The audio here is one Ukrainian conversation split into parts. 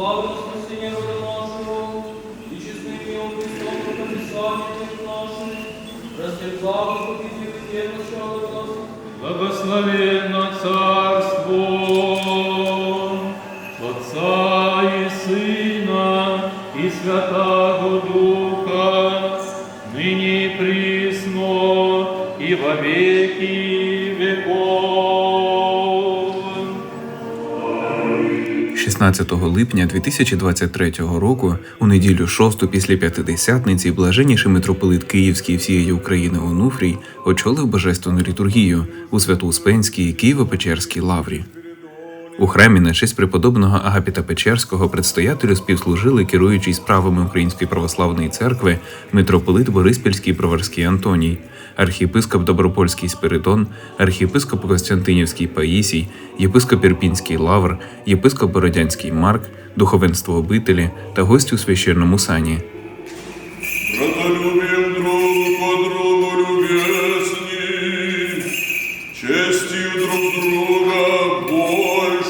славу спасіння рода нашого, і чесним його Христом прописання наших, розтерпав побідів і начало нас, Благословенно Царство Отца и Сына и Святого Духа, ныне и присно и во веки веков. 16 липня 2023 року, у неділю 6 після п'ятидесятниці, блаженніший митрополит Київський всієї України Онуфрій очолив божественну літургію у Свято-Успенській Києво-Печерській лаврі. У храмі на честь преподобного Агапіта Печерського предстоятелю співслужили керуючий справами Української православної церкви митрополит Бориспільський Броварський Антоній, архієпископ Добропольський Спиридон, архієпископ Костянтинівський Паїсій, єпископ Ірпінський Лавр, єпископ Бородянський Марк, духовенство обителі та гості у священному сані. Честью друг друга больше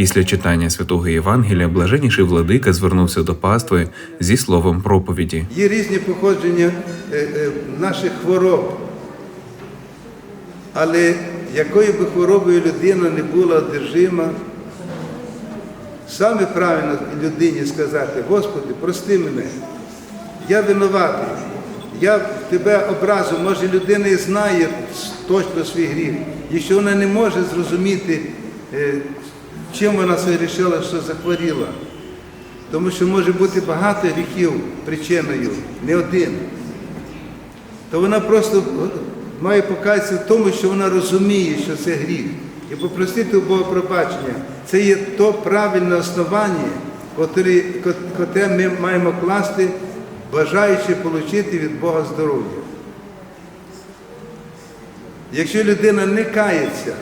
Після читання святого Євангелія блаженніший владика звернувся до пастви зі словом проповіді. Є різні походження е, е, наших хвороб. Але якою би хворобою людина не була одержима, саме правильно людині сказати, Господи, прости мене, я винуватий, я тебе образу, може людина і знає точно свій гріх, якщо вона не може зрозуміти, е, чим вона вирішила, що захворіла. Тому що може бути багато гріхів причиною, не один. То вона просто має покаятися в тому, що вона розуміє, що це гріх. І попросити у Бога пробачення. Це є то правильне основання, котре ми маємо класти, бажаючи отримати від Бога здоров'я. Якщо людина не кається,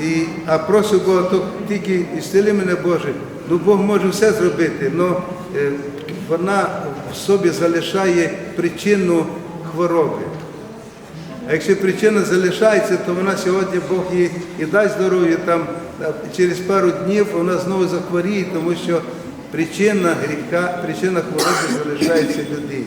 і, а просить Бога, то тільки ісцели мене Боже. Ну Бог може все зробити, але вона в собі залишає причину хвороби. А якщо причина залишається, то вона сьогодні Бог їй і дасть здоров'я, там через пару днів вона знову захворіє, тому що причина гріха, причина хвороби залишається людині.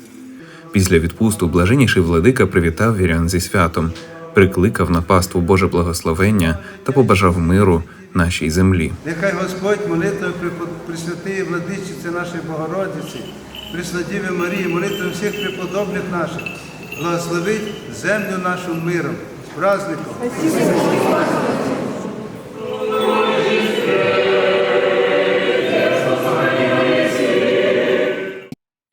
Після відпусту блаженніший владика привітав вірян зі святом, прикликав на паству Боже благословення та побажав миру нашій землі. Нехай Господь молитвою Пресвятої Владичиці нашої Богородиці, Преснодіви Марії, молитвою всіх преподобних наших, благословить землю нашу миром, з праздником.